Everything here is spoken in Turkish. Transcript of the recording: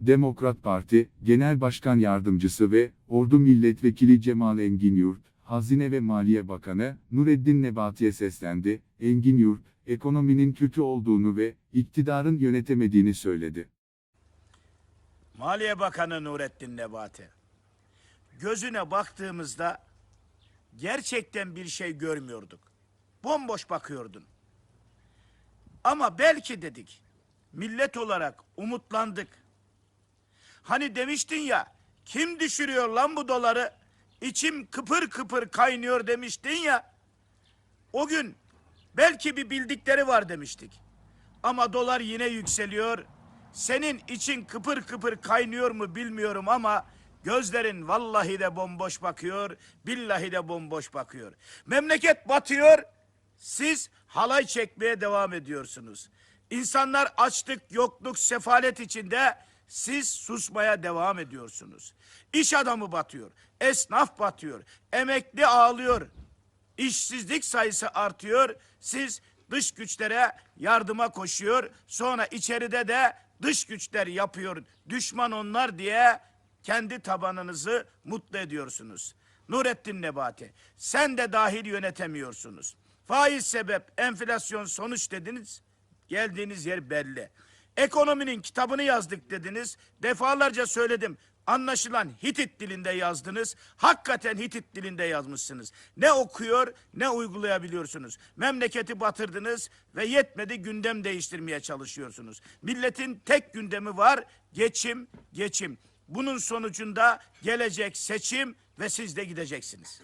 Demokrat Parti, Genel Başkan Yardımcısı ve Ordu Milletvekili Cemal Engin Yurt, Hazine ve Maliye Bakanı Nureddin Nebati'ye seslendi. Engin Yurt, ekonominin kötü olduğunu ve iktidarın yönetemediğini söyledi. Maliye Bakanı Nurettin Nebati. Gözüne baktığımızda gerçekten bir şey görmüyorduk. Bomboş bakıyordun. Ama belki dedik. Millet olarak umutlandık. Hani demiştin ya, kim düşürüyor lan bu doları? İçim kıpır kıpır kaynıyor demiştin ya. O gün belki bir bildikleri var demiştik. Ama dolar yine yükseliyor. Senin için kıpır kıpır kaynıyor mu bilmiyorum ama gözlerin vallahi de bomboş bakıyor, billahi de bomboş bakıyor. Memleket batıyor, siz halay çekmeye devam ediyorsunuz. İnsanlar açlık, yokluk, sefalet içinde siz susmaya devam ediyorsunuz. İş adamı batıyor, esnaf batıyor, emekli ağlıyor, İşsizlik sayısı artıyor. Siz dış güçlere yardıma koşuyor. Sonra içeride de dış güçler yapıyor. Düşman onlar diye kendi tabanınızı mutlu ediyorsunuz. Nurettin Nebati, sen de dahil yönetemiyorsunuz. Faiz sebep, enflasyon sonuç dediniz. Geldiğiniz yer belli. Ekonominin kitabını yazdık dediniz. Defalarca söyledim. Anlaşılan Hitit dilinde yazdınız. Hakikaten Hitit dilinde yazmışsınız. Ne okuyor ne uygulayabiliyorsunuz. Memleketi batırdınız ve yetmedi gündem değiştirmeye çalışıyorsunuz. Milletin tek gündemi var geçim, geçim. Bunun sonucunda gelecek seçim ve siz de gideceksiniz.